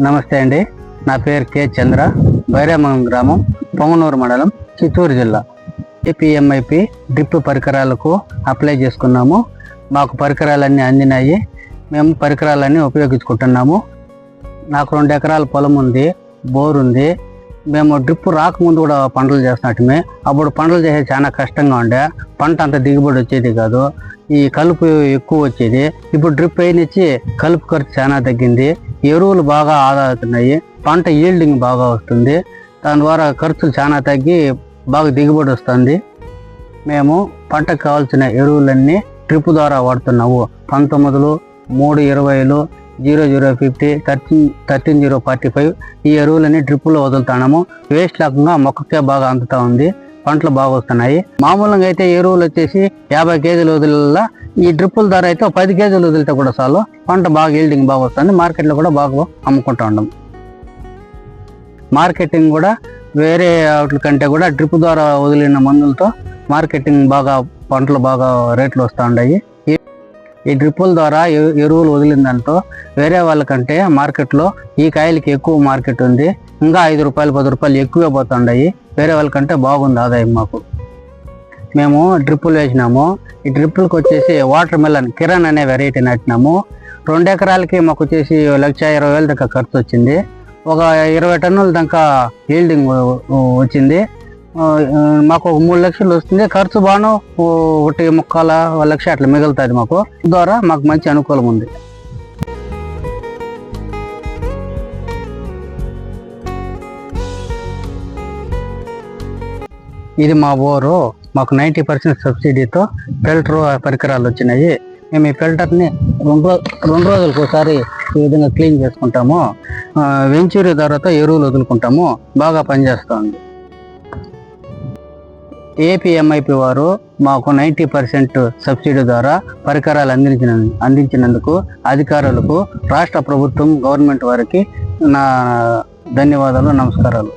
నమస్తే అండి. నా పేరు కె చంద్ర. బైరామంగం గ్రామం పొంగనూరు మండలం చిత్తూరు జిల్లా. ఏపీఎంఐపి డ్రిప్ పరికరాలకు అప్లై చేసుకున్నాము. మాకు పరికరాలన్నీ అందినాయి. మేము పరికరాలన్నీ ఉపయోగించుకుంటున్నాము. నాకు రెండు ఎకరాల పొలం ఉంది బోర్ ఉంది. మేము డ్రిప్ రాకముందు కూడా పంటలు చేస్తున్నట్టుమే. అప్పుడు పంటలు చేసే చాలా కష్టంగా ఉండే. పంట అంత దిగుబడి వచ్చేది కాదు. ఈ కలుపు ఎక్కువ వచ్చేది. ఇప్పుడు డ్రిప్ అయినిచ్చి కలుపు ఖర్చు చాలా తగ్గింది. ఎరువులు బాగా ఆదా అవుతున్నాయి పంట ఈల్డింగ్ బాగా వస్తుంది. దాని ద్వారా ఖర్చులు చాలా తగ్గి బాగా దిగుబడి వస్తుంది. మేము పంటకు కావాల్సిన ఎరువులన్నీ ట్రిప్ ద్వారా వాడుతున్నాము. పంతొమ్మిదిలు మూడు ఇరవైలు zero zero fifty thirteen thirteen zero forty five ఈ ఎరువులన్నీ డ్రిప్పులో వదులుతున్నాము. వేస్ట్ లేకుండా మొక్కకే బాగా అందుతా ఉంది. పంటలు బాగా వస్తున్నాయి. మామూలుగా అయితే ఎరువులు వచ్చేసి యాభై కేజీలు వదిలిలా ఈ డ్రిప్పుల ద్వారా అయితే ఒక పది కేజీలు వదిలితే కూడా చాలు. పంట బాగా ఈల్డింగ్ బాగా వస్తుంది. మార్కెట్లో కూడా బాగా అమ్ముకుంటూ ఉండం. మార్కెటింగ్ కూడా వేరే వాటి కంటే కూడా డ్రిప్ ద్వారా వదిలిన మందులతో మార్కెటింగ్ బాగా పంటలు బాగా రేట్లు వస్తూ ఉన్నాయి ఈ- డ్రిప్పుల ద్వారా ఎరువులు వదిలిన దాంతో వేరే వాళ్ళకంటే మార్కెట్లో ఈ కాయలకి ఎక్కువ మార్కెట్ ఉంది. ఇంకా ఐదు రూపాయలు పది రూపాయలు ఎక్కువే పోతుండాయి వేరే వాళ్ళకంటే బాగుంది ఆదాయం మాకు. మేము డ్రిప్పులు వేసినాము. ఈ డ్రిప్పులకు వచ్చేసి వాటర్ మిలన్ కిరణ్ అనే వెరైటీ నాటినాము రెండు ఎకరాలకి మాకు వచ్చేసి లక్ష ఇరవై వేల దాకా ఖర్చు వచ్చింది. ఒక ఇరవై టన్నుల దాకా హీల్డింగ్ వచ్చింది. మాకు ఒక మూడు లక్షలు వస్తుంది. ఖర్చు బాను ఒకటి ముక్కల ఒక లక్ష అట్లా మిగులుతుంది మాకు. ద్వారా మాకు మంచి అనుకూలం ఉంది. ఇది మా ఊరు మాకు నైంటీ పర్సెంట్ సబ్సిడీతో ఫిల్టర్ పరికరాలు వచ్చినాయి. మేము ఈ ఫిల్టర్ని రెండు రెండు రోజులకు ఒకసారి ఈ విధంగా క్లీన్ చేసుకుంటాము. వెంచూరి తర్వాత ఎరువులు వదులుకుంటాము. బాగా పనిచేస్తుంది. ఏపీఎంఐపి వారు మాకు నైంటీ పర్సెంట్ సబ్సిడీ ద్వారా పరికరాలు అందించిన అందించినందుకు అధికారులకు రాష్ట్ర ప్రభుత్వం గవర్నమెంట్ వారికి నా ధన్యవాదాలు నమస్కారాలు.